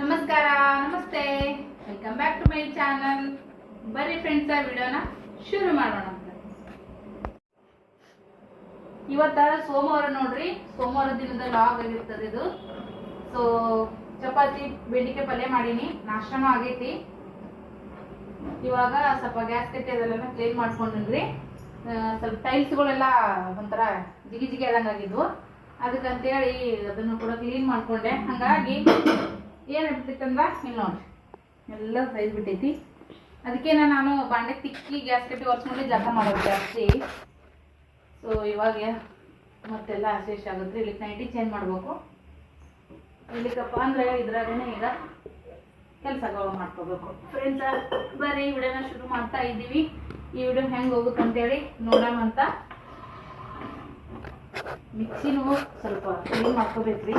ನಮಸ್ಕಾರ, ನಮಸ್ತೆ. Welcome back to my channel ಬರೀ ಫ್ರೆಂಡ್ಸ್ ವಿಡಿಯೋನ ಶುರು ಮಾಡೋಣ. ಇವತ್ತ ಸೋಮವಾರ ನೋಡ್ರಿ. ಸೋಮವಾರ ದಿನದ ಲಾಗ್ ಆಗಿರ್ತದೆ ಇದು. ಸೊ ಚಪಾತಿ ಬೆಂಡಿಕೆ ಪಲ್ಯ ಮಾಡೀನಿ. ನಾಷ್ಟನೂ ಆಗೈತಿ. ಇವಾಗ ಸ್ವಲ್ಪ ಗ್ಯಾಸ್ ಕಟ್ಟಿ ಅದೆಲ್ಲ ಕ್ಲೀನ್ ಮಾಡ್ಕೊಂಡ್ರಿ ಸ್ವಲ್ಪ ಟೈಲ್ಸ್ಗಳೆಲ್ಲ ಒಂಥರ ಜಿಗಿ ಜಿಗಿ ಆದಂಗೆ ಆಗಿದ್ವು ಅದಕ್ಕಂತೇಳಿ ಅದನ್ನು ಕೂಡ ಕ್ಲೀನ್ ಮಾಡ್ಕೊಂಡೆ. ಹಾಗಾಗಿ ಏನಾಗ್ಬಿಟ್ಟಿತ್ತಂದ್ರ ಇಲ್ಲಿ ನೋಡ್ರಿ ಎಲ್ಲ ಸೈಜ್ ಬಿಟ್ಟೈತಿ. ಅದಕ್ಕೆ ನಾನು ಬಾಂಡೆ ತಿಕ್ಕಿ ಗ್ಯಾಸ್ ಕಟ್ಟಿ ಒರೆಸ್ಕೊಂಡು ಜಾಗ ಮಾಡೋದು ಜಾಸ್ತಿ. ಸೊ ಇವಾಗ ಮತ್ತೆಲ್ಲ ಆಶೇಷ ಆಗುತ್ತೆ. ಇಲ್ಲಿ ನೈಟಿ ಚೇಂಜ್ ಮಾಡಬೇಕು. ಇಲ್ಲಿಕಪ್ಪ ಅಂದ್ರೆ ಇದ್ರಾಗನೇ ಈಗ ಕೆಲಸಗಳು ಮಾಡ್ಕೋಬೇಕು. ಫ್ರೆಂಡ್ಸ್ ಬರೀ ವಿಡಿಯೋನ ಶುರು ಮಾಡ್ತಾ ಇದ್ದೀವಿ. ಈ ವಿಡಿಯೋ ಹೆಂಗೆ ಹೋಗುತ್ತೆ ಅಂತೇಳಿ ನೋಡೋಣ ಅಂತ. ಮಿಕ್ಸಿನೂ ಸ್ವಲ್ಪ ಕ್ಲೀನ್ ಮಾಡ್ಕೋಬೇಕ್ರಿ.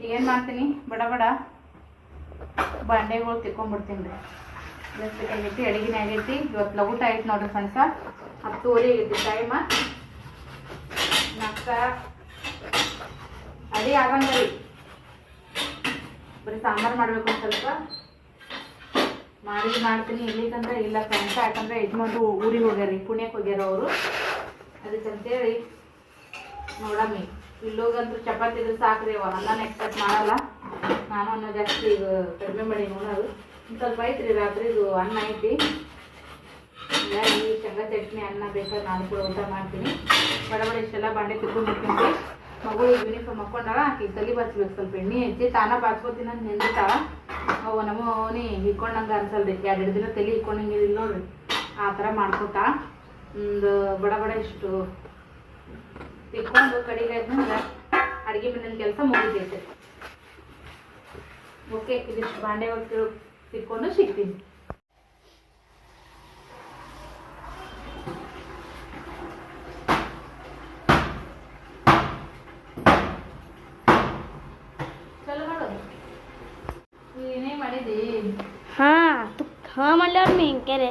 ಈಗ ಏನು ಮಾಡ್ತೀನಿ? ಬಡ ಬಡ. ಬಾಂಡೆಗಳು ತಿಕ್ಕೊಂಡ್ಬಿಡ್ತೀನಿ ರೀ. ಜಾಸ್ತಿ ಆಗೈತಿ ಅಡುಗೆನೇ ಆಗೈತಿ. ಇವತ್ತು ಲಗುಟ ಆಯ್ತು ನೋಡ್ರಿ ಫ್ರೆಂಡ್ಸ. ಹತ್ತುವರೆ ಆಗೈತಿ ಟೈಮ ನಾಷ್ಟ ಅಡಿ ಆಗಂಗ ರೀ. ಬರೀ ಸಾಂಬಾರು ಮಾಡಬೇಕು ಸ್ವಲ್ಪ. ಮಾಡಿ ಮಾಡ್ತೀನಿ. ಇಲ್ಲಿಕಂದ್ರೆ ಇಲ್ಲ ಫ್ರೆಂಡ್ಸ್, ಯಾಕಂದ್ರೆ ಯಜಮಾನ್ರು ಊರಿಗೆ ಹೋಗ್ಯಾರ ಪುಣ್ಯಕ್ಕೆ ಹೋಗ್ಯಾರ ಅವರು. ಅದಕ್ಕೆ ಅಂತೇಳಿ ನೋಡಮ್ಮಿ, ಇಲ್ಲೋಗಂತೂ ಚಪಾತಿ ಇದ್ರೆ ಸಾಕ್ರಿ, ಅವ ಅನ್ನನ ಎಕ್ಸ್ಪೆಕ್ಟ್ ಮಾಡಲ್ಲ. ನಾನು ಅನ್ನ ಜಾಸ್ತಿ ಈಗ ಕಡಿಮೆ ಮಾಡಿ ನೋಡೋದು. ಸ್ವಲ್ಪ ಐತ್ರಿ ರಾತ್ರಿ ಇದು ಅನ್ನ ಐತಿ. ಹೀಗಾಗಿ ಶೇಂಗಾ ಚಟ್ನಿ, ಅನ್ನ ಬೇಕಾದ್ರೆ ನಾನು ಕೂಡ ಊಟ ಮಾಡ್ತೀನಿ. ಬಡ ಬಡ, ಇಷ್ಟೆಲ್ಲ ಬಾಂಡೆ ತಿಳ್ಕೊಂಡ್ಬಿಡ್ತೀನಿ ಮಗಳು ಯೂನಿಫಾರ್ಮ್ ಹಾಕೊಂಡಾಳ ಆಕೆ ತಲೆ ಬಾಚ್ಬೇಕು, ಸ್ವಲ್ಪ ಎಣ್ಣೆ ಹೆಚ್ಚಿ. ತಾನ ಬಾಚ್ಕೋತೀನಿ ಅಂತ ನೆಂದಿರ್ತಾಳ ಅವ ನಮ್ಮವನಿ ಇಕ್ಕೊಂಡಂಗೆ ಅನ್ಸಲ್ರಿ. ಎರಡು ದಿನ ತಲೆ ಇಕ್ಕೊಂಡಂಗಿಲ್ಲ ನೋಡ್ರಿ. ಆ ಥರ ಮಾಡ್ಕೊತ ಒಂದು ಬಡಬಡ ಬಡ ಇಷ್ಟು ತಿಕ್ಕೊಂಡು ಕಡಿಗೆ ಅಡುಗೆ ಮನೆಯ ಕೆಲಸ ಮುಗಿದೈತೆ ಓಕೆ ಇದಿಷ್ಟು ಬಾಂಡೆ ಒಗ್ತಿರೋ ತಿಕ್ಕೊಂಡು ಸಿಗ್ತೀನಿ. ಹಾ ಹಾ ಮಾಡ್ಲವ್ರು ಮೇಂಕೆರೆ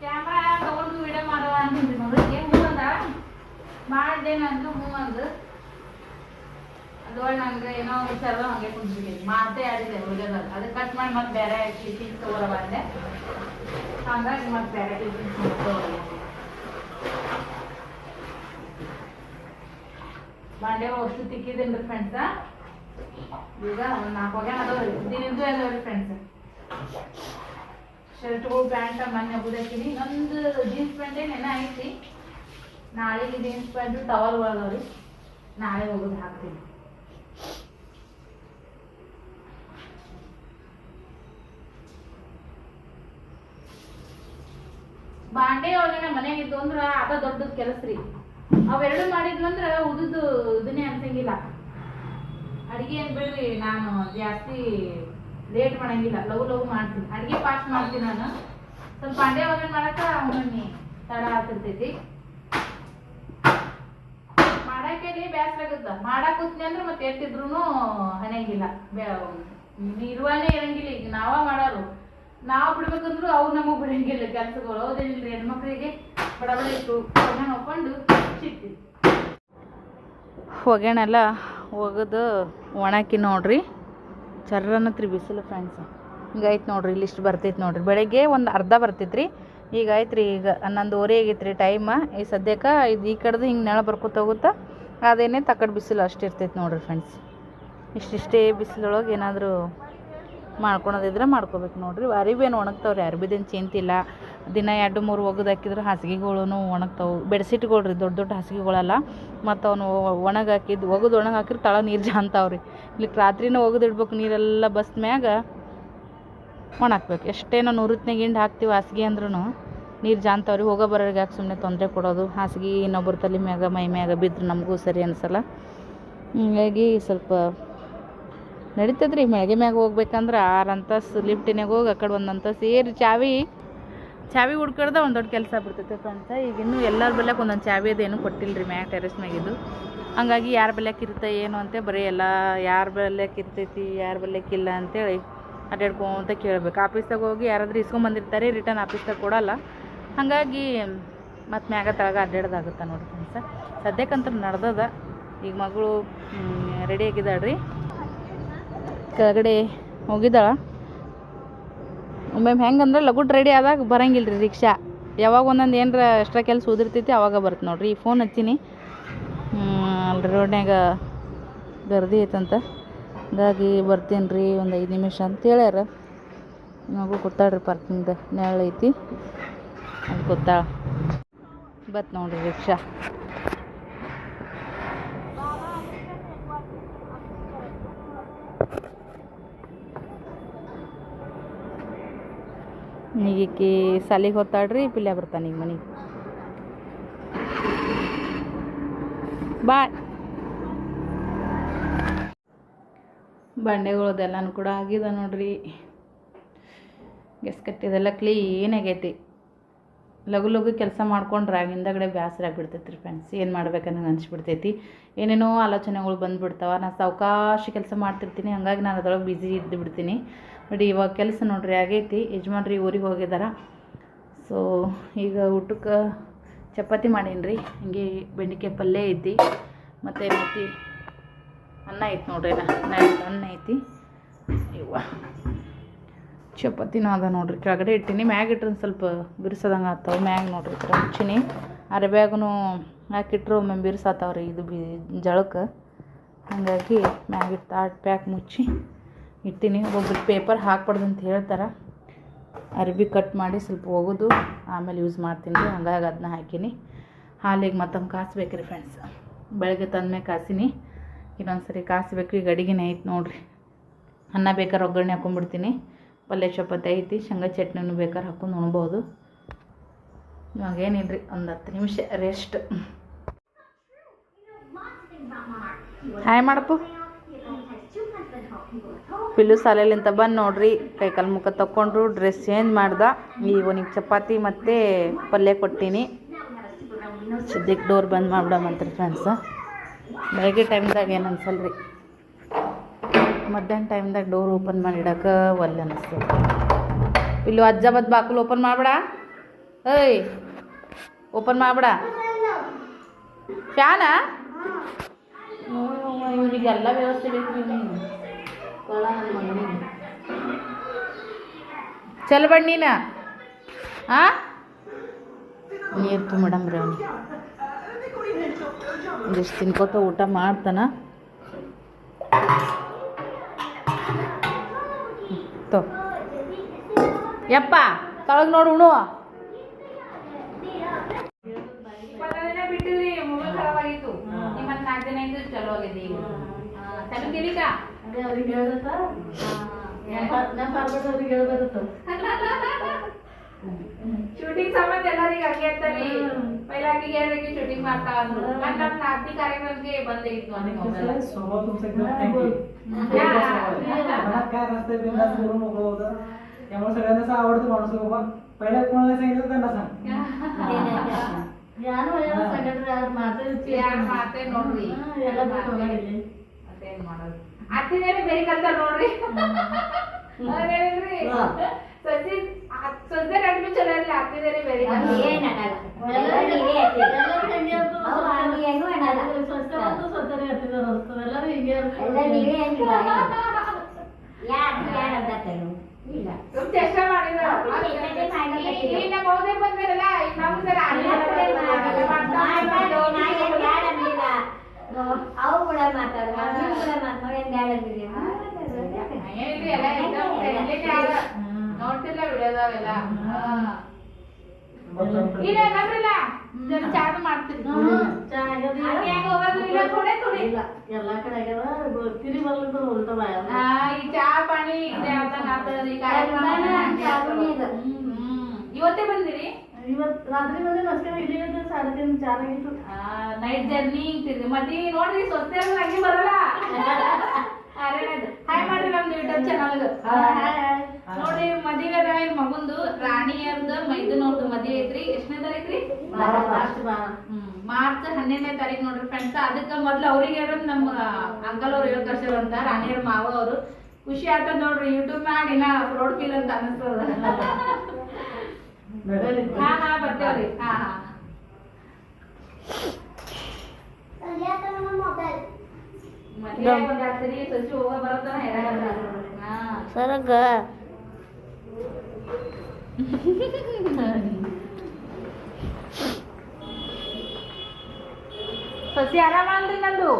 ಕ್ಯಾಮ್ರಾ ತಗೊಂಡು ವಿಡಿಯೋ ಮಾಡುವ ಅಂತಿದ್ದೆ ನೋಡಿದ್ದೆ ಮಾಡಿದೆ ಅದ್ರೊಳಗೆ ನಂಗೆ ಏನೋ ವಿಚಾರ ಹಂಗೆ ಕುಂತಿದ್ದೀನಿ ಮಾತೇ ಆಡಿದೆ ಹುಡುಗದ ಅದು ಕಟ್ ಮಾಡಿ ಮತ್ತೆ ಬೇರೆ ಕ್ಲಿಪಿಂಗ್ ತಗೋರ ಬಂದೆ ಹಂಗಾಗಿ ಮತ್ತೆ ಬೇರೆ ಕ್ಲಿಪಿಂಗ್ ತಗೋಲ್ಲ ಬಾಂಡೆ ಅಷ್ಟು ತಿಕ್ಕಿದ್ದೀನಿ ರೀ ಫ್ರೆಂಡ್ಸ ಈಗ ನಾಲ್ಕು ಹೋಗ್ಯಾನ ಅದಾವ್ರಿ ದಿನದ್ದು ಅದಾವ್ರಿ ಫ್ರೆಂಡ್ಸ್ ಶರ್ಟ್ಗಳು ಪ್ಯಾಂಟ್ ಮೊನ್ನೆ ಒಗ್ದಾಕಿನಿ ನಂದು ಜೀನ್ಸ್ ಪ್ಯಾಂಟೇ ನೆನ ಐತಿ. ನಾಳೆಗೆ ಜೀನ್ಸ್ ಪ್ಯಾಂಟು ಟವಲ್ ಒಳಗವ್ರಿ ನಾಳೆ ಹೋಗೋದು ಹಾಕ್ತೀನಿ. ಬಾಂಡೆ ಒಳಗೆ ನಮ್ಮ ಮನ್ಯಾಗ ಇದ್ದು ಅಂದ್ರ ಅದ ದೊಡ್ಡದ ರೀ. ಅವೆರಡು ಮಾಡಿದ್ವಿ ಅಂದ್ರ ಉದುದು ಇದನ್ನೇ ಅನ್ಸಂಗಿಲ್ಲ. ಅಡಿಗೆ ಏನ್ ನಾನು ಜಾಸ್ತಿ ಲೇಟ್ ಮಾಡಂಗಿಲ್ಲ ಲವ್ ಲವ್ ಮಾಡ್ತೀನಿ. ಅಡಿಗೆ ಫಾಸ್ಟ್ ಮಾಡ್ತೀನಿ ನಾನು. ಸ್ವಲ್ಪ ಬಾಂಡೆ ಒಗ್ಗರಣೆ ಮಾಡಕ ಅವನಿ ತಡ ಆಗ್ತಿರ್ತೈತಿ. ಮಾಡಕ್ಕೆ ಬೇಸರ ಆಗುತ್ತ. ಮಾಡಕ್ ಕೂತ್ನಿ ಅಂದ್ರೆ ಮತ್ತೆ ಎಷ್ಟಿದ್ರು ಹಣಿಯಂಗಿಲ್ಲ ನಿರ್ವಹಣೆ ಇರಂಗಿಲ್ಲ ಈಗ. ನಾವ ಮಾಡೋರು. ನಾವು ಬಿಡ್ಬೇಕಂದ್ರು ಅವ್ರು ನಮಗ್ ಬಿಡಂಗಿಲ್ಲ ಕೆಲ್ಸಗಳು ಹೌದಿಲ್ರಿ ಹೆಣ್ಮಕ್ಳಿಗೆ? ಬಡ ಬಡ ಇಟ್ಟು ಹೋಗ್ಯಾಣಲ್ಲ ಹೊಗೆಣೆಲ್ಲ ಒಗದು ಒಣಾಕಿ ನೋಡ್ರಿ. ಚರ್ರನತ್ರಿ ಬಿಸಿಲು ಫ್ರೆಂಡ್ಸ್ ಹಿಂಗಾಯ್ತು ನೋಡ್ರಿ ಲಿಸ್ಟ್ ಬರ್ತೈತೆ ನೋಡ್ರಿ. ಬೆಳಗ್ಗೆ ಒಂದು ಅರ್ಧ ಬರ್ತೈತ್ರಿ. ಈಗ ಆಯ್ತು ರೀ ಈಗ ಹನ್ನೊಂದುವರೆ ಆಗೈತೆ ರೀ ಟೈಮ ಈ ಸದ್ಯಕ್ಕೆ ಇದು ಈ ಕಡೆದು ಹಿಂಗೆ ನೆಳ ಬರ್ಕೋತ ಹೋಗುತ್ತಾ. ಅದೇನೇ ತಕ್ಕಡ್ ಬಿಸಿಲು ಅಷ್ಟು ಇರ್ತೈತೆ ನೋಡ್ರಿ ಫ್ರೆಂಡ್ಸ್ ಇಷ್ಟಿಷ್ಟೇ ಬಿಸಿಲೊಳಗೆ ಏನಾದರೂ ಮಾಡ್ಕೊಳೋದಿದ್ರೆ ಮಾಡ್ಕೋಬೇಕು ನೋಡಿರಿ. ಅರಿವೇನು ಒಣಗ್ತಾವ್ರಿ ಅರ್ಬಿದೇನು ಚಿಂತಿಲ್ಲ. ದಿನ ಎರಡು ಮೂರು ಒಗದು ಹಾಕಿದ್ರೆ ಹಾಸಿಗೆಗಳು ಒಣಗ್ತಾವೆ. ಬೆಡ್ಸಿಟ್ಗಳು ರೀ ದೊಡ್ಡ ದೊಡ್ಡ ಹಾಸಿಗೆಗಳೆಲ್ಲ. ಮತ್ತು ಅವನು ಒಣಗಿ ಹಾಕಿದ್ದು ಒಗದು ಒಣಗಿ ಹಾಕಿದ್ರೆ ತಳ ನೀರು ಜಾಂತಾವ್ರಿ. ಇಲ್ಲಿ ರಾತ್ರಿನೂ ಒಗದು ಇಡ್ಬೇಕು, ನೀರೆಲ್ಲ ಬಸ್ ಮ್ಯಾಗ ಒಣಾಕ್ಬೇಕು. ಎಷ್ಟೇನೋ ನೂರತ್ನಾಗ ಹಿಂಡು ಹಾಕ್ತೀವಿ ಹಾಸಿಗೆ ಅಂದ್ರೂ ನೀರು ಜಾಂತಾವ್ರಿ. ಹೋಗೋ ಬರೋರಿಗೆ ಯಾಕೆ ಸುಮ್ಮನೆ ತೊಂದರೆ ಕೊಡೋದು? ಹಾಸಿಗೆ ಇನ್ನೊಬ್ಬರ ತಲೆ ಮ್ಯಾಗ, ಮೈ ಮ್ಯಾಗ ಬಿದ್ದರೆ ನಮಗೂ ಸರಿ ಅನ್ಸಲ್ಲ. ಹೀಗಾಗಿ ಸ್ವಲ್ಪ ನಡೀತದೆ ರೀ ಮ್ಯಾಗೆ ಮ್ಯಾಗ ಹೋಗ್ಬೇಕಂದ್ರೆ ಆರು ಅಂತಸ್ತು ಲಿಫ್ಟಿನಾಗ ಹೋಗಿ ಆ ಕಡೆ ಒಂದು ಏರಿ ಚಾವಿ? ಚಾವಿ ಹುಡ್ಕಡ್ದ ಒಂದು ದೊಡ್ಡ ಕೆಲಸ ಬಿಡ್ತೈತೆ ಅಂತ ಈಗ ಇನ್ನೂ ಎಲ್ಲರ ಬೆಲ್ಲಕ್ಕೆ ಒಂದೊಂದು ಚಾವಿ ಅದೇನು ಕೊಟ್ಟಿಲ್ಲ ರೀ ಮ್ಯಾಗ ಟೆರೆಸ್ ಮ್ಯಾಗಿದ್ದು ಹಂಗಾಗಿ ಯಾರ ಬೆಲ್ಲಕ್ಕೆ ಇರುತ್ತೆ ಏನು ಅಂತ ಬರೀ ಎಲ್ಲ ಯಾರ ಬೆಲ್ಲಕ್ಕೆ ಇರ್ತೈತಿ, ಯಾರ ಬೆಲ್ಯಾಕಿಲ್ಲ ಅಂತೇಳಿ ಅಡ್ಡಾಡ್ಕೊಂತ ಕೇಳಬೇಕು. ಆಫೀಸ್ದಾಗ ಹೋಗಿ ಯಾರಾದರೂ ಇಸ್ಕೊಂಬಂದಿರ್ತಾರೆ ರಿಟರ್ನ್ ಆಫೀಸ್ದಾಗ ಕೊಡಲ್ಲ. ಹಾಗಾಗಿ ಮತ್ತು ಮ್ಯಾಗ ತಳಗ ಅಡ್ಡಾಡ್ದಾಗುತ್ತೆ ನೋಡಿ ಫ್ರೆಂಡ್ಸ. ಸದ್ಯಕ್ಕಂತೂ ನಡ್ದದ. ಈಗ ಮಗಳು ರೆಡಿ ಆಗಿದ್ದಾಳ್ರಿ ಕೆಳಗಡೆ ಹೋಗಿದ್ದಾಳ ಒಮ್ಮೆ ಹೆಂಗಂದ್ರೆ ಲಗುಟ್ ರೆಡಿ ಆದಾಗ ಬರಂಗಿಲ್ಲ ರೀ ರಿಕ್ಷಾ. ಯಾವಾಗ ಒಂದೊಂದು ಏನರ ಎಕ್ಸ್ಟ್ರಾ ಕೆಲಸ ಉದಿರ್ತೈತಿ ಅವಾಗ ಬರುತ್ತೆ ನೋಡ್ರಿ. ಈ ಫೋನ್ ಹಚ್ಚೀನಿ. ಅಲ್ಲಿ ರೋಡ್ನ್ಯಾಗ ಗರ್ದಿ ಐತಂತ. ಹಂಗಾಗಿ ಬರ್ತೀನಿ ರೀ ಒಂದು ಐದು ನಿಮಿಷ ಅಂತ ಹೇಳ್ಯಾರ. ಮಗು ಕೂತಾಳ್ರಿ ಪಾರ್ಕಿಂಗ್ದ ನೆರಳು ಐತಿ. ಅದು ಕೂತಾಳ. ಬತ್ ನೋಡ್ರಿ ರಿಕ್ಷಾ. ಈಗೀಕಿ ಸಾಲಿಗೆ ಹೊತ್ತಾಡ್ರಿ ಪಿಲ್ಯ ಬರ್ತಾನೆ ಈಗ ಮನೆಗೆ. ಬಾಯ್. ಬಂಡೆಗಳದೆಲ್ಲನೂ ಕೂಡ ಆಗಿದೆ ನೋಡ್ರಿ. ಗೆಸ್ ಕಟ್ಟಿದೆಲ್ಲ ಕ್ಲೀನ್ ಆಗೈತಿ. ಲಘು ಲಘು ಕೆಲಸ ಮಾಡ್ಕೊಂಡ್ರೆ ಹಿಂದಗಡೆ ಬೇಸರ ಆಗಿಬಿಡ್ತೈತ್ರಿ ಫ್ರೆಂಡ್ಸ್ ಏನು ಮಾಡ್ಬೇಕನ್ನೋ ಅನಿಸ್ಬಿಡ್ತೈತಿ ಏನೇನೋ ಆಲೋಚನೆಗಳು ಬಂದ್ಬಿಡ್ತಾವ. ನಾನು ಸಾವಕಾಶ ಕೆಲಸ ಮಾಡ್ತಿರ್ತೀನಿ. ಹಂಗಾಗಿ ನಾನು ಅದ್ರೊಳಗೆ ಬ್ಯುಸಿ ಇದ್ದು ಬಿಡ್ತೀನಿ ನೋಡಿ, ಇವಾಗ ಕೆಲಸ ನೋಡ್ರಿ, ಆಗೈತಿ. ಯಜಮಾನ್ರಿ ಊರಿಗೆ ಹೋಗಿದಾರ. ಸೊ ಈಗ ಊಟಕ್ಕೆ ಚಪಾತಿ ಮಾಡೀನಿ ರೀ ಹಿಂಗೆ ಬೆಂಡೆಕಾಯಿ ಪಲ್ಯ ಐತಿ. ಮತ್ತು ಏನೈತಿ ಅನ್ನ ಐತಿ ನೋಡ್ರಿ ನೈಟ್ ಅನ್ನ ಐತಿ. ಇವ ಚಪಾತಿನೂ ಅದ ನೋಡ್ರಿ. ಕೆಳಗಡೆ ಇಟ್ಟಿನಿ. ಮ್ಯಾಗ ಇಟ್ರೆ ಸ್ವಲ್ಪ ಬಿರ್ಸದಂಗೆ ಆಗ್ತಾವೆ. ಮ್ಯಾಗ ನೋಡ್ರಿ ಈ ಅರೆಬ್ಯಾಗೂ ಹಾಕಿಟ್ರು ಒಮ್ಮೆ ಬಿರ್ಸಾತಾವ್ರಿ. ಇದು ಬಿ ಜಳಕ್ಕೆ ಹಾಗಾಗಿ ಮ್ಯಾಗಿಟ್ಟು ಪ್ಯಾಕ್ ಮುಚ್ಚಿ ಇಟ್ಟಿನಿ. ಒಬ್ಬೊಬ್ರು ಪೇಪರ್ ಹಾಕ್ಬಾರ್ದು ಅಂತ ಹೇಳ್ತಾರೆ. ಅರ್ಬಿ ಕಟ್ ಮಾಡಿ ಸ್ವಲ್ಪ ಹೋಗೋದು ಆಮೇಲೆ ಯೂಸ್ ಮಾಡ್ತೀನಿ ರೀ. ಹಂಗಾಗಿ ಅದನ್ನ ಹಾಕೀನಿ. ಹಾಲಿಗೆ ಮತ್ತೊಮ್ಮೆ ಕಾಸ್ಬೇಕು ರೀ ಫ್ರೆಂಡ್ಸ್ ಬೆಳಗ್ಗೆ ತಂದ್ಮೇಲೆ ಕಾಸಿನಿ. ಇನ್ನೊಂದು ಸರಿ ಕಾಸ್ಬೇಕು ಈಗ ಅಡಿಗೆನೇ ಐತೆ ನೋಡ್ರಿ. ಅನ್ನ ಬೇಕಾದ್ರೆ ಒಗ್ಗರಣೆ ಹಾಕೊಂಡ್ಬಿಡ್ತೀನಿ. ಪಲ್ಯ ಚಪಾತಿ ಐತಿ. ಶೇಂಗಾ ಚಟ್ನಿನೂ ಬೇಕಾದ್ರೆ ಹಾಕೊಂಡು ಉಣ್ಬೋದು. ಇವಾಗ ಏನಿಲ್ರಿ? ಒಂದು ಹತ್ತು ನಿಮಿಷ ರೆಸ್ಟ್ ಹಾಯ್ ಮಾಡಪ್ಪು ಪಿಲ್ಲು ಸಾಲೆಲಿಂತ ಬಂದು ನೋಡ್ರಿ. ಕೈಕಾಲು ಮುಖ ತಗೊಂಡ್ರು ಡ್ರೆಸ್ ಚೇಂಜ್ ಮಾಡ್ದ. ಒನಿಗೆ ಚಪಾತಿ ಮತ್ತು ಪಲ್ಯ ಕೊಟ್ಟಿನಿ. ಸದ್ಯಕ್ಕೆ ಡೋರ್ ಬಂದ್ ಮಾಡ್ಬಿಡಮಂತ್ರಿ ಫ್ರೆಂಡ್ಸ ಬೆಳಗ್ಗೆ ಟೈಮ್ದಾಗ ಏನು ಅನ್ಸಲ್ರಿ? ಮಧ್ಯಾಹ್ನ ಟೈಮ್ದಾಗ ಡೋರ್ ಓಪನ್ ಮಾಡಿಡಕ್ಕೆ ಒಲ್ಲೆ ಅನಿಸ್ತು ಇಲ್ಲೂ ಅಜ್ಜ ಬದ್ ಬಾಕಲು ಓಪನ್ ಮಾಡ್ಬೇಡ. ಏಯ್ ಓಪನ್ ಮಾಡ್ಬೇಡ. ಫ್ಯಾನಾ? ಇವನಿಗೆಲ್ಲ ವ್ಯವಸ್ಥೆ ಬೇಕು ಮಗನಿಗೆ ಚಲ್ ಬಣ್ಣಿನ ಹಾಂ ಆ? ನೀರು ತುಂಬಿಡಮ್ರಿ ಅವನಿಗೆ ಒಂದಿಷ್ಟು ತಿನ್ಕೋತ ಊಟ ಮಾಡ್ತಾನ. ತೋ. ಯಪ್ಪ ತಳಗ್ ನೋಡು ಉಣು. ಬಿಟ್ಟಿರಿ ಮೊಬೈಲ್ ಖರಾಬ್ ಆಗಿತ್ತು. ಚಲೋ ಆಗಿದೆ ಈಗ. ಚಲೋ ತಿರಿಕ ಶೂಟಿಂಗ್ ಸಂಬಂಧ ಎಲ್ಲರಿಗೆ ಹಂಗೆ ಅಂತಾರಿ ಪೈಲ ಆಕಿಗೆ ಹೇಳ್ಬೇಕು ಶೂಟಿಂಗ್ ಮಾಡ್ತಾ ಅಂದ್ರು ಮತ್ತೆ ನಮ್ಮ ನಾಲ್ಕನೇ ಕಾರ್ಯಕ್ರಮಕ್ಕೆ ಬಂದೇ ಇತ್ತು ಅನ್ನಿ ಮೊಬೈಲ್ स्वभाव तुमचा एकदम फ्रँकली. मनात काय नसतं बिनधास्त बोलून मोकळं होतं त्यामुळे सगळ्यांना असं आवडतं माणूस बाबा पहिल्या कोणाला सांगितलं त्यांना सांग ಯಾರ್ ಮಾತೇ ನೋಡ್ರಿ ಮತ್ತೇನ್ ಮಾಡೋದು ಅತ್ತಿನೇನೆ ಬೇರೆ ಕಲ್ತಾರ ನೋಡ್ರಿ ಅದೇನ್ರಿ ಸಸಿ ಸದ್ಯ ನಡ್ಮಿ ಚಲೋ ಇರ್ಲಿ ಅತ್ತಿನೇನೆ ಬೇರೆ ಚೇಷ್ಟ ಮಾಡಿದ್ರು ನೋಡ್ತಿಲ್ಲ ವಿಡಿಯೋದಾಗೆಲ್ಲ ಇಲ್ಲ. ನಮ್ರಿಲ್ಲ ಜರ ಚಾದು ಮಾಡ್ತೀರಿ ಇಲ್ಲ ಈ ಚಾ ಪಾಣಿ ಇದೆ ಆತಂಗ್ ಆತದ ಈ ಕಾರ್ಯಕ್ರಮ ಹ್ಮ್. ಇವತ್ತೇ ಬಂದಿರಿ? ನೈಟ್ ಜರ್ನಿ ಮತ್ತೆ ನೋಡ್ರಿ ಸ್ವಸ್ಥ ಹಂಗೆ ಬರಲ್ಲ. ಹಾಯ್ ಮಾಡ್ರಿ ನಮ್ದು ಯೂಟ್ಯೂಬ್ ಚಾನಲ್ ನೋಡ್ರಿ ಮದುವೆ ಅದ ಇನ್ ಮಗುಂದು ರಾಣಿಯರ್ದ ಮೈದನವ್ರದ್ದು ಮದುವೆ ಐತ್ರಿ. ಎಷ್ಟನೇ ತಾರೀಕ್ರಿ ಮಾರ್ಚ್ ಹನ್ನೆರಡನೇ ತಾರೀಕು ನೋಡ್ರಿ ಫ್ರೆಂಡ್ಸ್ ಅದಕ್ಕ ಮೊದ್ಲು ಅವ್ರಿಗೆ ಹೇಳೋದು ನಮ್ಮ ಅಂಕಲ್ ಅವ್ರು ಹೇಳಿ ಅಂತ ರಾಣಿಯರ್ ಮಾವ ಅವರು. ಖುಷಿ ಆಗ್ತದ ನೋಡ್ರಿ ಯೂಟ್ಯೂಬ್ ಮಾಡಿ ನಾ ರೋಡ್ ಫೀಲ್ ಅಂತ ಅನಿಸ್ತದ. ಹಾ ಹಾ ಬರ್ತೇವ್ರಿ. ಹಾ ಹಾ. ಮತ್ತೆ ಸರಗ ಸಸಿ ಆರಾಮ ಅಲ್ರಿ ನಂದು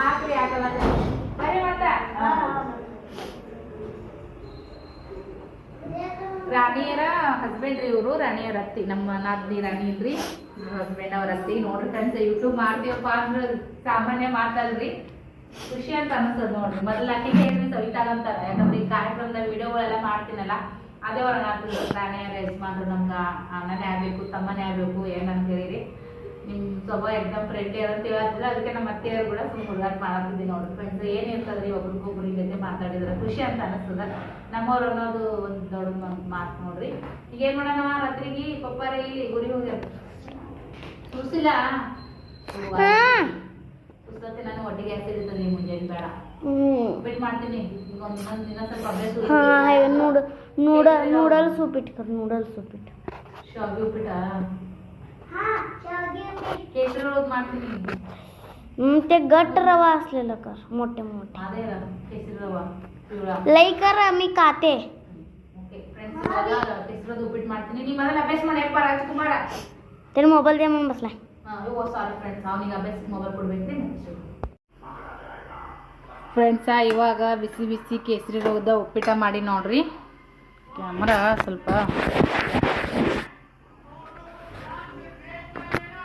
ಹಾಕ್ರಿ ಆಗಲ್ಲ. ಬರೀ ಮತ್ತ. ರಾಣಿಯರ ಹಸ್ಬೆಂಡ್ ರೀ ಇವರು. ರಾಣಿಯರ ಅತ್ತಿ. ನಮ್ಮ ನಾದ್ನಿ ರಾಣಿ ಇಲ್ರಿ. ಹಸ್ಬೆಂಡ್ ಅವ್ರ ಅತ್ತಿ. ನೋಡ್ರಿ ಫ್ರೆಂಡ್ಸ್ ಯೂಟ್ಯೂಬ್ ಮಾಡ್ತೀವಪ್ಪ ಅಂದ್ರೆ ಸಾಮಾನ್ಯ ಮಾಡ್ತಲ್ರಿ ಖುಷಿ ಅಂತ ಅನಿಸ್ತದ ನೋಡ್ರಿ. ಮೊದಲ ಅಕ್ಕಿಗೆ ಹೇಳ್ರಿ ಸವಿತಾಗ ಅಂತಾರ ಯಾಕಂದ್ರೆ ಈ ಕಾರ್ಯಕ್ರಮದ ವಿಡಿಯೋಗಳೆಲ್ಲ ಮಾಡ್ತೀನಲ್ಲ ಅದೇ ಹೊರಗೆ ಆಗ್ತದೆ ರಾಣಿಯರ ಯಜಮಾನ್ರು ನಮ್ಗೆ ಅಣ್ಣನೇ ಆಗ್ಬೇಕು ತಮ್ಮನೇ ಆಗ್ಬೇಕು ಏನಂತ ಹೇಳಿರಿ. ನಿಮ್ ಸ್ವಭಾವ ಎಕ್ಸಾಮ್ ಫ್ರೆಂಡ್ಲಿ ಅಂತ ಹೇಳ್ತಿದ್ರೆ ಅದಕ್ಕೆ ನಮ್ಮ ಅತ್ತೆಯವ್ರು ಕೂಡ ಸುಮ್ಮನೆ ಹುಡುಗಾಟ ಮಾಡತ್ತಿದ್ವಿ ನೋಡಿ ಫ್ರೆಂಡ್ಸ್ ಏನ್ ಇರ್ತದ್ರಿ ಒಬ್ರಿಗೊಬ್ರು ಜೊತೆ ಮಾತಾಡಿದ್ರೆ? ಖುಷಿ ಅಂತ ಅನಿಸ್ತದ. ನಮ್ಮವ್ರು ಅನ್ನೋದು ಒಂದು ದೊಡ್ಡ ಮಾತು ನೋಡ್ರಿ. ಈಗ ಏನ್ ಮಾಡೋಣ ರಾತ್ರಿಗೆ ಇಲ್ಲಿ ಗುರಿ ಹೋಗ್ಯಾರ. ಸುರ್ಸಿಲ್ಲ ಸುರ್ಸತ್ತೆ ನಾನು ಒಟ್ಟಿಗೆ ಹಾಕ್ತಿದ್ದೆ ನೀವು ಮುಂಜಾನೆ ಬೇಡ. ಬಿಟ್ಟು ಮಾಡ್ತೀನಿ. ಈಗ ಒಂದ್ ಇನ್ನೊಂದ್ ದಿನ ಸ್ವಲ್ಪ ಅಭ್ಯಾಸ ಹಾ ಇವ್ ನೂಡ ನೂಡ ನೂಡಲ್ಸ್ ಉಪ್ಪಿಟ್ಟು ನೂಡಲ್ಸ್ ಉಪ್ಪಿಟ್ಟು ಶಾವಿಗೆ ಉಪ್ಪಿಟ್ಟ ते गट रवा असलेलं कर मोठे मोठे ಅದೇ ಕೇಸರಿ ರವ पिवळा लई कर मी खाते ಓಕೆ ಫ್ರೆಂಡ್ಸ್ ಇವಾಗ ಕೇಸರದ ಉಪ್ಪಿಟ್ಟು ಮಾಡ್ತೀನಿ ನೀವು ಮೊದಲು ಅಭ್ಯಾಸ ಮಾಡಿ ಯಪ್ಪ ರಾಜ್ಕುಮಾರ त्याने मोबाईल द्या म्हणून बसलाय ಓ ಸಾರಿ ಫ್ರೆಂಡ್ಸ್ ಅವನಿಗೆ ಅಭ್ಯಾಸಕ್ಕೆ ಮೊಬೈಲ್ ಕೊಡ್ಬೇಕ್ರಿ ಫ್ರೆಂಡ್ಸ ಇವಾಗ ಬಿಸಿ ಬಿಸಿ ಕೇಸರಿ ರೋಗದ ಉಪ್ಪಿಟ ಮಾಡಿ ನೋಡ್ರಿ ಕ್ಯಾಮ್ರಾ ಸ್ವಲ್ಪ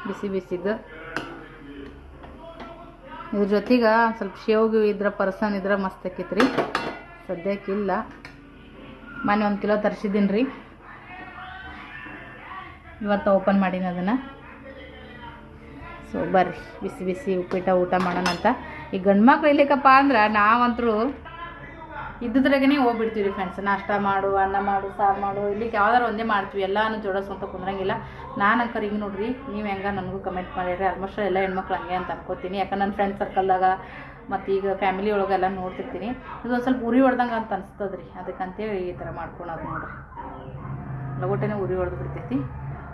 ಬಿಸಿ ಬಿಸಿದು. ಇದ್ರ ಜೊತೆಗೆ ಸ್ವಲ್ಪ ಶೇವ್ಗೆ ಇದ್ರ ಪರ್ಸನ್ ಇದ್ರೆ ಮಸ್ತ್ ಆಕೈತ್ರಿ. ಸದ್ಯಕ್ಕಿಲ್ಲ ಮೊನ್ನೆ ಒಂದು ಕಿಲೋ ತರಿಸಿದ್ದೀನಿ ರೀ ಇವತ್ತು ಓಪನ್ ಮಾಡೀನಿ ಅದನ್ನು. ಸೊ ಬರ್ರಿ. ಬಿಸಿ ಬಿಸಿ ಉಪ್ಪಿಟ್ಟ ಊಟ ಮಾಡೋಣ ಅಂತ ಈ ಗಂಡು ಮಕ್ಳು ಇರ್ಲಿಕ್ಕಪ್ಪ ಅಂದ್ರೆ ನಾವಂತರೂ ಇದ್ದಿದ್ರಾಗನೇ ಹೋಗ್ಬಿಡ್ತೀವಿ ಫ್ರೆಂಡ್ಸ್ ನಾಷ್ಟ ಮಾಡು, ಅನ್ನ ಮಾಡು, ಸಾರು ಮಾಡು ಇಲ್ಲಿ ಯಾವ್ದಾರು ಒಂದೇ ಮಾಡ್ತೀವಿ. ಎಲ್ಲಾನು ಜೋಡಿಸ್ಕೊಂತ ಕುಂದ್ರಂಗಿಲ್ಲ. ನಾನು ಅಂಕರ್ ಹಿಂಗೆ ನೋಡ್ರಿ, ನೀವು ಹೆಂಗೆ ನನಗೂ ಕಮೆಂಟ್ ಮಾಡಿರಿ. ಆಲ್ಮೋಸ್ಟ್ ಎಲ್ಲ ಹೆಣ್ಮಕ್ಳು ಹಂಗೆ ಅಂತ ಅನ್ಕೋತೀನಿ. ಯಾಕಂದ್ರೆ ನನ್ನ ಫ್ರೆಂಡ್ ಸರ್ಕಲ್ದಾಗ ಮತ್ತು ಈಗ ಫ್ಯಾಮಿಲಿ ಒಳಗೆಲ್ಲ ನೋಡ್ತಿರ್ತೀನಿ. ಇದು ಒಂದು ಸ್ವಲ್ಪ ಉರಿ ಹೊಡ್ದಂಗೆ ಅಂತ ಅನ್ಸ್ತದ್ರಿ. ಅದಕ್ಕಂತೇಳಿ ಈ ಥರ ಮಾಡ್ಕೊಳೋದು ನೋಡ್ರಿ. ಲಗೋಟೆನೇ ಉರಿ ಹೊಡೆದು ಬಿಡ್ತೈತಿ.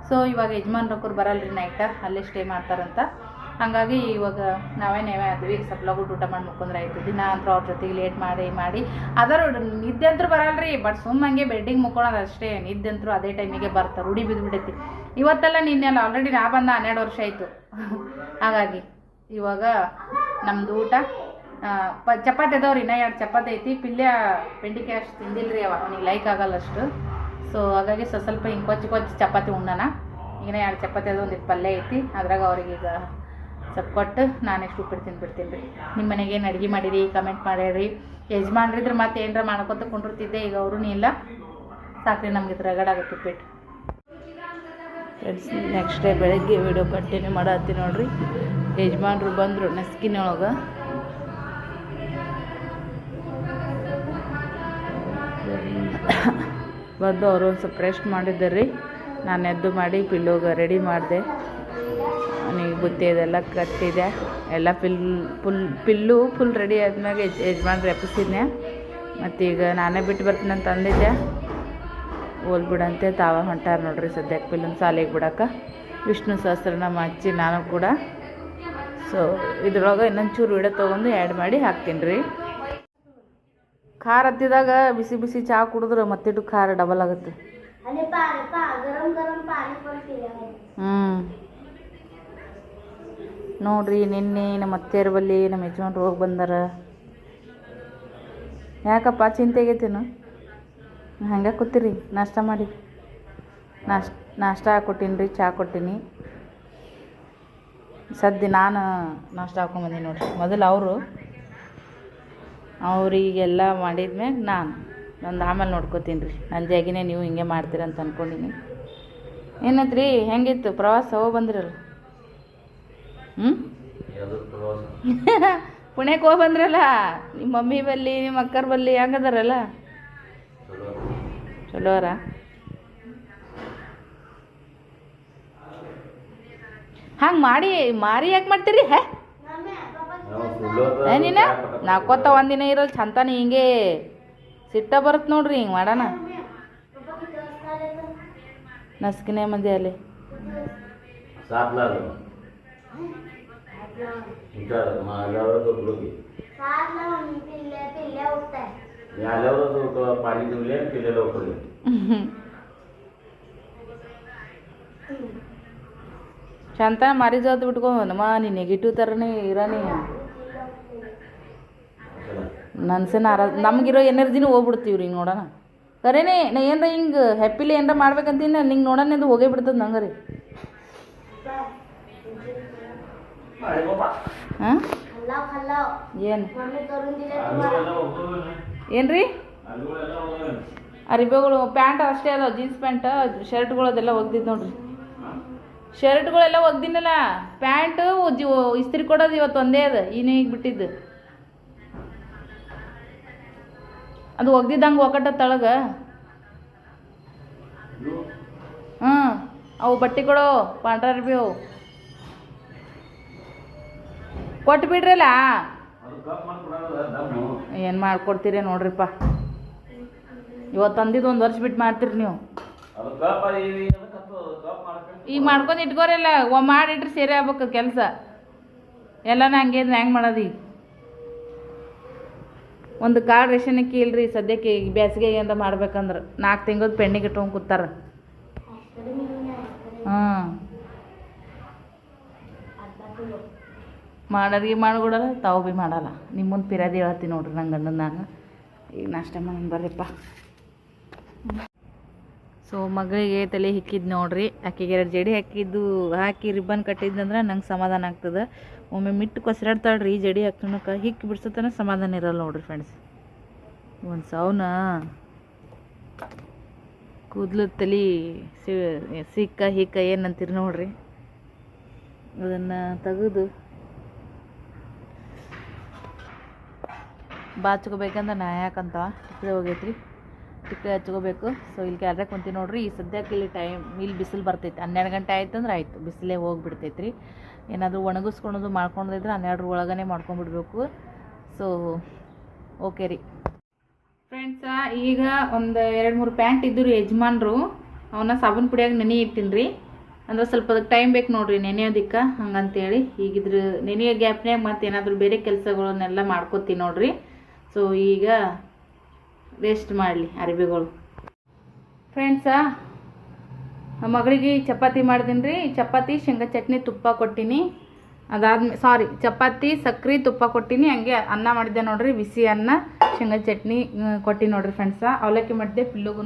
ಸೊ ಇವಾಗ ಯಜಮಾನ್ರಕ್ಕರು ಬರಲ್ರಿ ನೈಟ ಅಲ್ಲೇ ಸ್ಟೇ ಮಾಡ್ತಾರಂತ. ಹಾಗಾಗಿ ಇವಾಗ ನಾವೇ ನೇವೇ ಆದ್ವಿ. ಸ್ವಲ್ಪ ಲಗುಟ್ ಊಟ ಮಾಡಿ ಮುಕ್ಕೊಂಡ್ರೆ ಆಯ್ತು. ದಿನ ಅಂತೂ ಅವ್ರ ಜೊತೆಗೆ ಲೇಟ್ ಮಾಡಿ ಮಾಡಿ. ಅದರ ನಿದ್ದೆ ಅಂತೂ ಬರಲ್ರಿ. ಬಟ್ ಸುಮ್ಮ ಹಂಗೆ ಬೆಡ್ಡಿಗೆ ಮುಕ್ಕೊಳೋದು ಅಷ್ಟೇ. ನಿದ್ದೆ ಅಂತೂ ಅದೇ ಟೈಮಿಗೆ ಬರ್ತಾರೆ ರೂಢಿ ಬಿದ್ದುಬಿಟ್ಟೈತಿ ಇವತ್ತೆಲ್ಲ ನಿನ್ನೆಲ್ಲ ಆಲ್ರೆಡಿ ನಾ ಬಂದ ಹನ್ನೆರಡು ವರ್ಷ ಆಯಿತು. ಹಾಗಾಗಿ ಇವಾಗ ನಮ್ಮದು ಊಟ ಪ, ಚಪಾತಿ ಅದಾವ್ರಿ. ಇನ್ನೂ ಎರಡು ಚಪಾತಿ ಐತಿ. ಪಿಲ್ಯ ಬೆಂಡಿಕಾಯಿ ಅಷ್ಟು ತಿಂದಿಲ್ರಿ ಅವ. ಅವನಿಗೆ ಲೈಕ್ ಆಗಲ್ಲ ಅಷ್ಟು. ಸೊ ಹಾಗಾಗಿ ಸ್ವಲ್ಪ ಸ್ವಲ್ಪ ಹಿಂಗೆ ಕೊಚ್ಚಿ ಕೊಚ್ಚಿ ಚಪಾತಿ ಉಣ್ಣನ ಈಗ ಎರಡು ಚಪಾತಿ ಅದು ಒಂದಿಟ್ಟು ಪಲ್ಯ ಐತಿ. ಅದ್ರಾಗ ಅವ್ರಿಗೆ ಈಗ ಸ್ವಲ್ಪ ಕೊಟ್ಟು ನಾನು ಎಷ್ಟು ಉಪ್ಪಿಟ್ಟು ತಿಂದ್ಬಿಡ್ತೀನಿ ರೀ ನಿಮ್ಮ ಮನೆಗೆ ಏನು ಅಡುಗೆ ಮಾಡಿರಿ ಕಮೆಂಟ್ ಮಾಡ್ಯಾರಿ ಯಜಮಾನ್ರಿದ್ರೆ ಮತ್ತೆ ಏನಾರ ಮಾಡ್ಕೊತ ಕುಂಡಿರ್ತಿದ್ದೆ, ಈಗ ಅವ್ರೂ ಇಲ್ಲ. ಸಾಕ್ರಿ ನಮ್ಗೆ ಇದು ಆಗುತ್ತೆ ಉಪ್ಪಿಟ್ಟು. ಫ್ರೆಂಡ್ಸ್ ನೆಕ್ಸ್ಟ್ ಡೇ ಬೆಳಗ್ಗೆ ವಿಡಿಯೋ ಕಂಟಿನ್ಯೂ ಮಾಡತ್ತೀನಿ ನೋಡ್ರಿ. ಯಜಮಾನ್ರು ಬಂದರು ನಸ್ಕಿನೊಳಗೆ. ಬಂದು ಅವರು ಒಂದು ಸ್ವಲ್ಪ ರೆಸ್ಟ್ ಮಾಡಿದ್ದಾರೆ ನಾನು ಎದ್ದು ಮಾಡಿ ಪಿಲ್ಲೋಗ ರೆಡಿ ಮಾಡಿದೆ. ವಿಭೂತಿ ಅದೆಲ್ಲ ಕಟ್ಟಿದೆ. ಎಲ್ಲ ಪಿಲ್ ಫುಲ್ ಪಿಲ್ಲು ಫುಲ್ ರೆಡಿ ಆದ್ಮ್ಯಾಗೆ ಯಜಮಾನ್ರು ಎಪ್ಪಿಸಿದ್ನೆ. ಮತ್ತೀಗ ನಾನೇ ಬಿಟ್ಟು ಬರ್ತೀನಿ ಅಂತ ಅಂದಿದ್ದೆ. ಓಲ್ ಬಿಡಂತೆ ತಾವ ಹೊಂಟಾರ ನೋಡ್ರಿ ಸದ್ಯಕ್ಕೆ ಪಿಲ್ಲನ್ನು ಸಾಲಿಗೆ ಬಿಡಕ್ಕೆ ವಿಷ್ಣು ಸಹಸ್ರನಾಮ ಹಚ್ಚಿ ನಾನು ಕೂಡ. ಸೊ ಇದ್ರೊಳಗೆ ಇನ್ನೊಂಚೂರು ವಿಡ ತೊಗೊಂಡು ಆ್ಯಡ್ ಮಾಡಿ ಹಾಕ್ತೀನಿ ರೀ. ಖಾರ ಹತ್ತಿದಾಗ ಬಿಸಿ ಬಿಸಿ ಚಹಾ ಕುಡಿದ್ರೆ ಮತ್ತಿಟ್ಟು ಖಾರ ಡಬಲ್ ಆಗುತ್ತೆ. ಹ್ಞೂ ನೋಡ್ರಿ, ನಿನ್ನೆ ನಮ್ಮ ಅತ್ತೆಯರ ಬಲ್ಲಿ ನಮ್ಮ ಯಜಮಾನ್ರು ಹೋಗಿ ಬಂದಾರ. ಯಾಕಪ್ಪ ಚಿಂತೆ ಆಗೈತೇನು? ಹಂಗೆ ಕೂತಿರಿ, ನಾಷ್ಟ ಮಾಡಿ. ನಾಷ್ಟ ನಾಷ್ಟ ಹಾಕೊಟ್ಟಿನಿ ರೀ, ಚಾ ಕೊಟ್ಟೀನಿ. ಸದ್ಯ ನಾನು ನಾಷ್ಟ ಹಾಕೊಂಬಂದೀನಿ ನೋಡಿರಿ. ಮೊದಲು ಅವರು, ಅವರಿಗೆಲ್ಲ ಮಾಡಿದ್ಮ್ಯಾಗ ನಾನು, ನಂದು ಆಮೇಲೆ ನೋಡ್ಕೋತೀನಿ ರೀ. ನನ್ನ ಜಾಗಿನೇ ನೀವು ಹಿಂಗೆ ಮಾಡ್ತೀರಂತ ಅಂದ್ಕೊಂಡಿನಿ ರೀ ಹೆಂಗಿತ್ತು ಪ್ರವಾಸ, ಹೋಗಿ ಬಂದ್ರಲ್ಲ? ಹ್ಞೂ ಪುಣ್ಯಕ್ಕೆ ಹೋಗಿ ಬಂದ್ರಲ್ಲ ನಿಮ್ಮ ಮಮ್ಮಿ ಬಲ್ಲಿ ನಿಮ್ಮ ಅಕ್ಕರ ಬಲ್ಲಿ, ಹೆಂಗದಾರಲ್ಲ? ಚಲೋ ಅರ ಹಂಗೆ ಮಾಡಿ, ಮಾರಿ ಯಾಕೆ ಮಾಡ್ತೀರಿ? ಹೇ? ಏನಿನ ನೀನ? ನಾಕೋತ ಒಂದಿನ ಇರಲ್ಲ ಚಂತಾನ ಹಿಂಗೆ ಸಿಟ್ಟ ಬರುತ್ತೆ ನೋಡ್ರಿ ಹಿಂಗೆ ಮಾಡೋಣ. ನಸ್ಕಿನೇ ಮಂದಿ ಅಲ್ಲಿ. ಶಾಂತ మా అల్లవరతో గుడికి ಮರಿ ಬಿಟ್ಕೊಂಬಂದಮ್ಮ ನೀ ನೆಗೆಟಿವ್ ಥರನೇ ಇರಾನಿ ನನ್ಸೇನ ಆರ ನಮಗಿರೋ ಎನರ್ಜಿನೂ ಹೋಗ್ಬಿಡ್ತೀವಿ ರೀ ನೋಡೋಣ ಕರೇನೇ ನಾ ಏನರ ಹಿಂಗೆ ಹ್ಯಾಪಿಲಿ ಏನರ ಮಾಡ್ಬೇಕಂತೀನಿ ನಿಂಗೆ ನೋಡೋಣ ಹೋಗೇ ಬಿಡ್ತದೆ ನಂಗೆ ರೀ ಹಾಂ? ಏನು? ಏನ್ರಿ? ಅರಿಬೆಗಳು ಪ್ಯಾಂಟ್ ಅಷ್ಟೇ ಅಲ್ಲ ಜೀನ್ಸ್ ಪ್ಯಾಂಟ್ ಶರ್ಟ್ಗಳದೆಲ್ಲ ಒಗ್ದಿದ್ದು ನೋಡ್ರಿ. ಶರ್ಟ್ಗಳೆಲ್ಲ ಒಗ್ದಿನಲ್ಲ ಪ್ಯಾಂಟ್ ಇಸ್ತ್ರಿ ಕೊಡೋದು ಇವತ್ತು ಒಂದೇ ಅದ ಈಗ ಬಿಟ್ಟಿದ್ದು. ಅದು ಒಗ್ದಿದ್ದಂಗೆ ಒಕ್ಕಟ್ಟ ತಳಗೆ. ಹ್ಮ್. ಅವು ಬಟ್ಟೆಗಳು ಪಾಂಡ್ರ ಅರ್ಬಿ ಅವು. ಕೊಟ್ಟು ಬಿಡ್ರಲ್ಲ? ಏನು ಮಾಡ್ಕೊಡ್ತೀರಿ ನೋಡ್ರಿಪ್ಪ. ಇವತ್ತು ತಂದಿದ್ದು ಒಂದು ವರ್ಷ ಬಿಟ್ಟು ಮಾಡ್ತೀರಿ ನೀವು. ಈಗ ಮಾಡ್ಕೊಂಡು ಇಟ್ಕೋರಲ್ಲ ಒ ಮಾಡಿಟ್ರೆ ಸೇರಿ ಆಗ್ಬೇಕು ಕೆಲಸ. ಎಲ್ಲ ಹಂಗೆ ಹೆಂಗೆ ಮಾಡೋದು ಈಗ? ಒಂದು ಕಾಳು ರೇಷನ್ ಅಕ್ಕಿ ಇಲ್ರಿ ಸದ್ಯಕ್ಕೆ ಈಗ ಬೇಸಿಗೆ ಏನಾರ ಮಾಡ್ಬೇಕಂದ್ರೆ. ನಾಲ್ಕು ತಿಂಗಳು ಪೆಂಡಿಗೆ ಇಟ್ಕೊಂಡು ಕೂತಾರ. ಹಾಂ ಮಾಡೋರಿಗೆ ಮಾಡಿಕೊಡಲ್ಲ, ತಾವು ಭೀ ಮಾಡಲ್ಲ. ನಿಮ್ಮ ಮುಂದೆ ಪಿರಾದಿ ಹೇಳ್ತೀನಿ ನೋಡ್ರಿ ನಂಗೆ ಗಂಡನ ನಾನು ಈಗ ನಾಷ್ಟ ಮಾಡೋಣ ಬರ್ರಿಪ್ಪ. ಸೊ ಮಗಳಿಗೆ ತಲೆ ಹಿಕ್ಕಿದ್ದು ನೋಡ್ರಿ ಆಕೆಗೆ ಎರಡು ಜಡಿ ಹಾಕಿದ್ದು, ಹಾಕಿ ರಿಬ್ಬನ್ ಕಟ್ಟಿದ್ದಂದ್ರೆ ನಂಗೆ ಸಮಾಧಾನ ಆಗ್ತದೆ. ಒಮ್ಮೆ ಮಿಟ್ಟು ಕೊಸರಾಡ್ತಾಳ್ರಿ ಜಡಿ ಹಾಕ್ತನಕ ಹಿಕ್ಕಿ ಬಿಡ್ಸತನ ಸಮಾಧಾನ ಇರಲ್ಲ ನೋಡ್ರಿ ಫ್ರೆಂಡ್ಸ್ ಒಂದು ಸೌನ ಕೂದಲು ತಲೆ ಸಿಕ್ಕ ಹಿಕ್ಕ ಏನಂತೀರಿ ನೋಡ್ರಿ. ಅದನ್ನು ತೆಗೆದು ಬಾಚ್ಕೋಬೇಕಂತ ನಾ ಯಾಕಂತ ಟಿಕ್ಕಿ ಹೋಗೈತ್ರಿ. ಟಿಕ್ಕಿ ಹಚ್ಕೋಬೇಕು. ಸೊ ಇಲ್ಲಿ ಕ್ಯಾಲ್ರೆ ಕುಂತೀನಿ ನೋಡ್ರಿ. ಈ ಸದ್ಯಕ್ಕೆ ಇಲ್ಲಿ ಟೈಮ್ ಇಲ್ಲಿ ಬಿಸಿಲು ಬರ್ತೈತಿ. ಹನ್ನೆರಡು ಗಂಟೆ ಆಯ್ತು ಅಂದ್ರೆ ಆಯಿತು. ಬಿಸಿಲೇ ಹೋಗಿಬಿಡ್ತೈತ್ರಿ. ಏನಾದರೂ ಒಣಗಿಸ್ಕೊಳೋದು ಮಾಡ್ಕೊಂಡಿದ್ರೆ ಹನ್ನೆರಡರ ಒಳಗನೆ ಮಾಡ್ಕೊಂಡ್ಬಿಡ್ಬೇಕು. ಸೊ ಓಕೆ ರೀ. ಫ್ರೆಂಡ್ಸ ಈಗ ಒಂದು ಎರಡು ಮೂರು ಪ್ಯಾಂಟ್ ಇದ್ದರು ಯಜಮಾನ್ರು. ಅವನ್ನ ಸಾಬೂನು ಪುಡಿಯಾಗಿ ನೆನೆ ಇಟ್ಟಿನಿ ರೀ. ಅಂದ್ರೆ ಸ್ವಲ್ಪ ಅದಕ್ಕೆ ಟೈಮ್ ಬೇಕು ನೋಡ್ರಿ ನೆನೆಯೋದಕ್ಕೆ. ಹಂಗಂತೇಳಿ. ಈಗಿದ್ರ ನೆನೆಯೋ ಗ್ಯಾಪ್ನ್ಯಾಗ ಮತ್ತೆ ಏನಾದರೂ ಬೇರೆ ಕೆಲಸಗಳನ್ನೆಲ್ಲ ಮಾಡ್ಕೋತೀನಿ ನೋಡ್ರಿ. ಸೊ ಈಗ ರೆಸ್ಟ್ ಮಾಡಲಿ ಅರಿವೆಗಳು ಫ್ರೆಂಡ್ಸ ಮಗಳಿಗೆ ಚಪಾತಿ ಮಾಡಿದೀನಿ ರೀ ಚಪಾತಿ, ಶೇಂಗಾ ಚಟ್ನಿ, ತುಪ್ಪ ಕೊಟ್ಟಿನಿ. ಅದಾದ್ಮೇಲೆ ಸಾರಿ ಚಪಾತಿ, ಸಕ್ರೆ, ತುಪ್ಪ ಕೊಟ್ಟಿನಿ. ಹಂಗೆ ಅನ್ನ ಮಾಡಿದ್ದೆ ನೋಡ್ರಿ, ಬಿಸಿ ಅನ್ನ, ಶೇಂಗಾ ಚಟ್ನಿ ಕೊಟ್ಟಿ ನೋಡ್ರಿ ಫ್ರೆಂಡ್ಸ ಅವಲಕ್ಕಿ ಮಾಡಿದೆ ಪಿಲ್ಲುಗೂ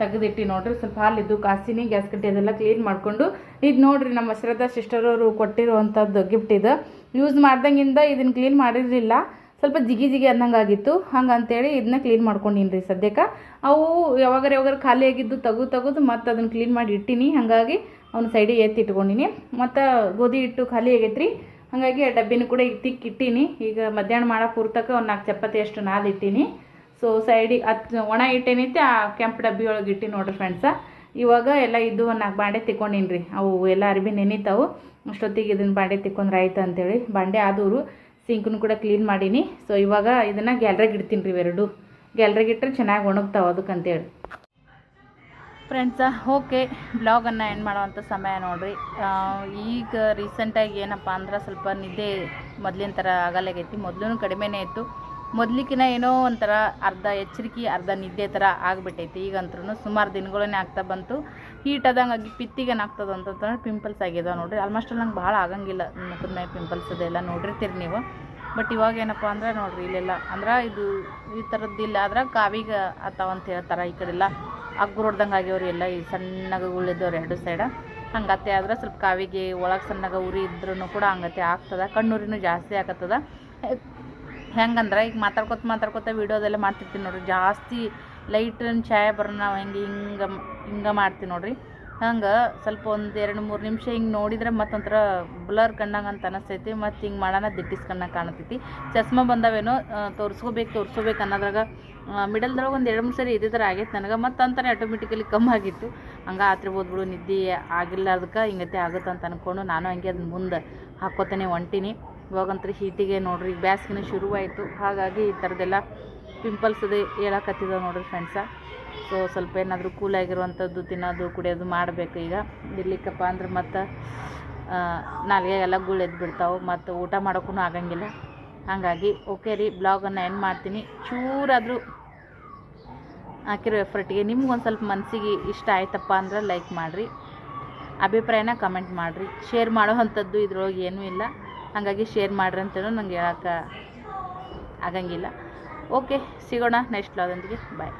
ತೆಗೆದಿಟ್ಟು ನೋಡ್ರಿ. ಸ್ವಲ್ಪ ಹಾಲಿದ್ದು ಕಾಸಿನಿ ಗ್ಯಾಸ್ ಕಟ್ಟಿ ಅದೆಲ್ಲ ಕ್ಲೀನ್ ಮಾಡಿಕೊಂಡು. ಇದು ನೋಡ್ರಿ ನಮ್ಮ ಶ್ರದ್ಧಾ ಸಿಸ್ಟರ್ ಅವರು ಕೊಟ್ಟಿರುವಂಥದ್ದು ಗಿಫ್ಟ್ ಇದು. ಯೂಸ್ ಮಾಡ್ದಂಗಿಂದ ಇದನ್ನು ಕ್ಲೀನ್ ಮಾಡಿರಲಿಲ್ಲ. ಸ್ವಲ್ಪ ಜಿಗಿ ಜಿಗಿ ಅನ್ನಂಗೆ ಆಗಿತ್ತು ಹಂಗೆ ಅಂತೇಳಿ ಇದನ್ನ ಕ್ಲೀನ್ ಮಾಡ್ಕೊಂಡಿನಿ ರೀ ಸದ್ಯಕ್ಕೆ. ಅವು ಯಾವಾಗಾರ ಯಾವಾಗಾರ ಖಾಲಿ ಆಗಿದ್ದು ತೆಗೆದು ತೆಗೆದು ಮತ್ತು ಅದನ್ನು ಕ್ಲೀನ್ ಮಾಡಿ ಇಟ್ಟಿನಿ. ಹಾಗಾಗಿ ಅವ್ನ ಸೈಡಿಗೆ ಎತ್ತಿ ಇಟ್ಕೊಂಡಿನಿ. ಮತ್ತು ಗೋಧಿ ಹಿಟ್ಟು ಖಾಲಿ ಆಗೈತ್ರಿ. ಹಾಗಾಗಿ ಆ ಡಬ್ಬಿನೂ ಕೂಡ ಈಗ ತಿಕ್ಕಿ ಇಟ್ಟೀನಿ. ಈಗ ಮಧ್ಯಾಹ್ನ ಮಾಡೋ ಪೂರ್ತಕ್ಕೆ ಒಂದು ನಾಲ್ಕು ಚಪಾತಿ ಅಷ್ಟು ನಾಲ್ ಇಟ್ಟೀನಿ. ಸೊ ಸೈಡಿಗೆ ಅದು ಒಣ ಹಿಟ್ಟೇನೈತೆ, ಆ ಕೆಂಪು ಡಬ್ಬಿ ಒಳಗೆ ಇಟ್ಟಿ ನೋಡ್ರಿ ಫ್ರೆಂಡ್ಸ ಇವಾಗ ಎಲ್ಲ ಇದ್ದು ಒಂದು ನಾಲ್ಕು ಬಾಂಡೆ ತಿಕ್ಕೊಂಡಿನಿ ರೀ ಅವು ಎಲ್ಲ ಅರ್ಬಿ ನೆನಿತಾವು. ಅಷ್ಟೊತ್ತಿಗೆ ಇದನ್ನು ಬಾಂಡೆ ತಿಕ್ಕೊಂಡ್ರೆ ಆಯ್ತು ಅಂತೇಳಿ ಬಾಂಡೆ ಆದವರು ಸಿಂಕನ್ನು ಕೂಡ ಕ್ಲೀನ್ ಮಾಡೀನಿ. ಸೊ ಇವಾಗ ಇದನ್ನು ಗ್ಯಾಲ್ರಿಗೆ ಇಡ್ತೀನಿ ರೀ ಇವೆರಡು. ಗ್ಯಾಲ್ರಿಗೆ ಇಟ್ಟರೆ ಚೆನ್ನಾಗಿ ಒಣಗ್ತಾವೆ ಅದಕ್ಕಂತೇಳಿ. ಫ್ರೆಂಡ್ಸ ಓಕೆ ಬ್ಲಾಗನ್ನು ಎಂಡ್ ಮಾಡೋವಂಥ ಸಮಯ ನೋಡಿರಿ. ಈಗ ರೀಸೆಂಟಾಗಿ ಏನಪ್ಪ ಅಂದ್ರೆ ಸ್ವಲ್ಪ ನಿದ್ದೆ ಮೊದಲಿನ ಥರ ಆಗಲಾಗೈತಿ ಮೊದಲು ಕಡಿಮೆನೇ ಇತ್ತು. ಮೊದಲಿಕಿನ ಏನೋ ಒಂಥರ ಅರ್ಧ ಎಚ್ಚರಿಕೆ, ಅರ್ಧ ನಿದ್ದೆ ಥರ ಆಗಿಬಿಟ್ಟೈತಿ. ಈಗಂತೂ ಸುಮಾರು ದಿನಗಳನ್ನೇ ಆಗ್ತಾ ಬಂತು. ಹೀಟ್ ಆದಂಗೆ ಆಗಿ ಪಿತ್ತಿಗೆ ಏನಾಗ್ತದೆ ಅಂತಂದ್ರೆ ಪಿಂಪಲ್ಸ್ ಆಗಿದಾವೆ ನೋಡಿರಿ. ಆಲ್ಮೋಸ್ಟ್ ನಂಗೆ ಭಾಳ ಆಗಂಗಿಲ್ಲ. ಮುಖದ ಮೇಲೆ ಪಿಂಪಲ್ಸ್ ಅದೆಲ್ಲ ನೋಡಿರ್ತೀರಿ ನೀವು. ಬಟ್ ಇವಾಗ ಏನಪ್ಪ ಅಂದ್ರೆ ನೋಡಿರಿ ಇಲ್ಲೆಲ್ಲ. ಅಂದ್ರೆ ಇದು ಈ ಥರದ್ದಿಲ್ಲ ಆದ್ರೆ ಕಾವಿಗೆ ಆತಾವಂತ ಹೇಳ್ತಾರೆ ಈ ಕಡೆಲ್ಲ. ಅಗ್ಗು ಹೊಡ್ದಂಗೆ ಆಗ್ಯವ್ರಿ ಎಲ್ಲ. ಈ ಸಣ್ಣಗೆ ಉಳಿದವ್ರು ಎರಡು ಸೈಡ ಹಂಗತ್ತೆ. ಆದ್ರೆ ಸ್ವಲ್ಪ ಕಾವಿಗೆ ಒಳಗೆ ಸಣ್ಣಗೆ ಉರಿ ಇದ್ರೂ ಕೂಡ ಹಂಗತ್ತೆ. ಆಗ್ತದೆ. ಕಣ್ಣುರಿನೂ ಜಾಸ್ತಿ ಆಗತ್ತದ. ಹೆಂಗಂದ್ರೆ ಈಗ ಮಾತಾಡ್ಕೊತ ಮಾತಾಡ್ಕೊತ ವೀಡಿಯೋದೆಲ್ಲ ಮಾಡ್ತಿರ್ತೀನಿ ನೋಡ್ರಿ. ಜಾಸ್ತಿ ಲೈಟ್ ಛಾಯ ಬರೋಣ, ನಾವು ಹೆಂಗೆ ಹಿಂಗೆ ಹಿಂಗೆ ಮಾಡ್ತೀವಿ ನೋಡಿರಿ. ಹಂಗೆ ಸ್ವಲ್ಪ ಒಂದು ಎರಡು ಮೂರು ನಿಮಿಷ ಹಿಂಗೆ ನೋಡಿದ್ರೆ ಮತ್ತೊಂಥರ ಬ್ಲರ್ ಕಂಡಂಗೆ ಅಂತ ಅನಿಸ್ತೈತಿ, ಮತ್ತು ಹಿಂಗೆ ಮಾಡೋಣ ದಿಟ್ಟಿಸ್ ಕಣ್ಣಾಗ ಕಾಣತೈತಿ ಚಸ್ಮಾ ಬಂದಾವೇನೋ ತೋರಿಸ್ಕೋಬೇಕು ತೋರಿಸ್ಕೋಬೇಕು ಅನ್ನೋದ್ರಾಗ ಮಿಡಲ್ದ್ರಾಗ ಒಂದು ಎರಡು ಮೂರು ಸರಿ ಇದೇ ಆಗೈತೆ ನನಗೆ, ಮತ್ತು ಅಂತಾನೆ ಆಟೋಮೆಟಿಕಲಿ ಕಮ್ಮಿ ಆಗಿತ್ತು. ಹಂಗೆ ಆತ್ರಿ ನಿದ್ದೆ ಆಗಿಲ್ಲ ಅದಕ್ಕೆ ಹಿಂಗತೆ ಆಗುತ್ತೆ ಅಂತ ಅಂದ್ಕೊಂಡು ನಾನು ಹಂಗೆ ಅದನ್ನ ಮುಂದೆ ಹಾಕ್ಕೋತಾನೆ ಹೊಂಟೀನಿ. ಇವಾಗಂತೂ ಹೀಟಿಗೆ ನೋಡ್ರಿ ಬ್ಯಾಸ್ಗಿನ ಶುರುವಾಯಿತು. ಹಾಗಾಗಿ ಈ ಥರದ್ದೆಲ್ಲ ಪಿಂಪಲ್ಸ್ ಅದು ಹೇಳಕತ್ತಿದ್ದಾವೆ ನೋಡಿರಿ ಫ್ರೆಂಡ್ಸ ಸೊ ಸ್ವಲ್ಪ ಏನಾದರೂ ಕೂಲಾಗಿರುವಂಥದ್ದು ತಿನ್ನೋದು, ಕುಡಿಯೋದು ಮಾಡಬೇಕು ಈಗ. ಇರ್ಲಿಕ್ಕಪ್ಪ ಅಂದ್ರೆ ಮತ್ತು ನಾಲ್ಗೆಗೆಲ್ಲ ಎದ್ದು ಬಿಡ್ತಾವೆ. ಮತ್ತು ಊಟ ಮಾಡೋಕ್ಕೂ ಆಗಂಗಿಲ್ಲ. ಹಾಗಾಗಿ ಓಕೆ ರೀ ಬ್ಲಾಗನ್ನು ಎಂಡ್ ಮಾಡ್ತೀನಿ. ಚೂರಾದರೂ ಹಾಕಿರೋ ಎಫರ್ಟಿಗೆ ನಿಮ್ಗೊಂದು ಸ್ವಲ್ಪ ಮನಸ್ಸಿಗೆ ಇಷ್ಟ ಆಯ್ತಪ್ಪ ಅಂದ್ರೆ ಲೈಕ್ ಮಾಡಿರಿ. ಅಭಿಪ್ರಾಯನ ಕಮೆಂಟ್ ಮಾಡಿರಿ. ಶೇರ್ ಮಾಡೋ ಅಂಥದ್ದು ಇದ್ರೊಳಗೆ ಏನೂ ಇಲ್ಲ. ಹಾಗಾಗಿ ಶೇರ್ ಮಾಡ್ರಿ ಅಂತಲೂ ನಂಗೆ ಹೇಳಕ್ಕೆ ಆಗಂಗಿಲ್ಲ. ಓಕೆ ಸಿಗೋಣ ನೆಕ್ಸ್ಟ್ ಬ್ಲಾಗಂದಿಗೆ ಬಾಯ್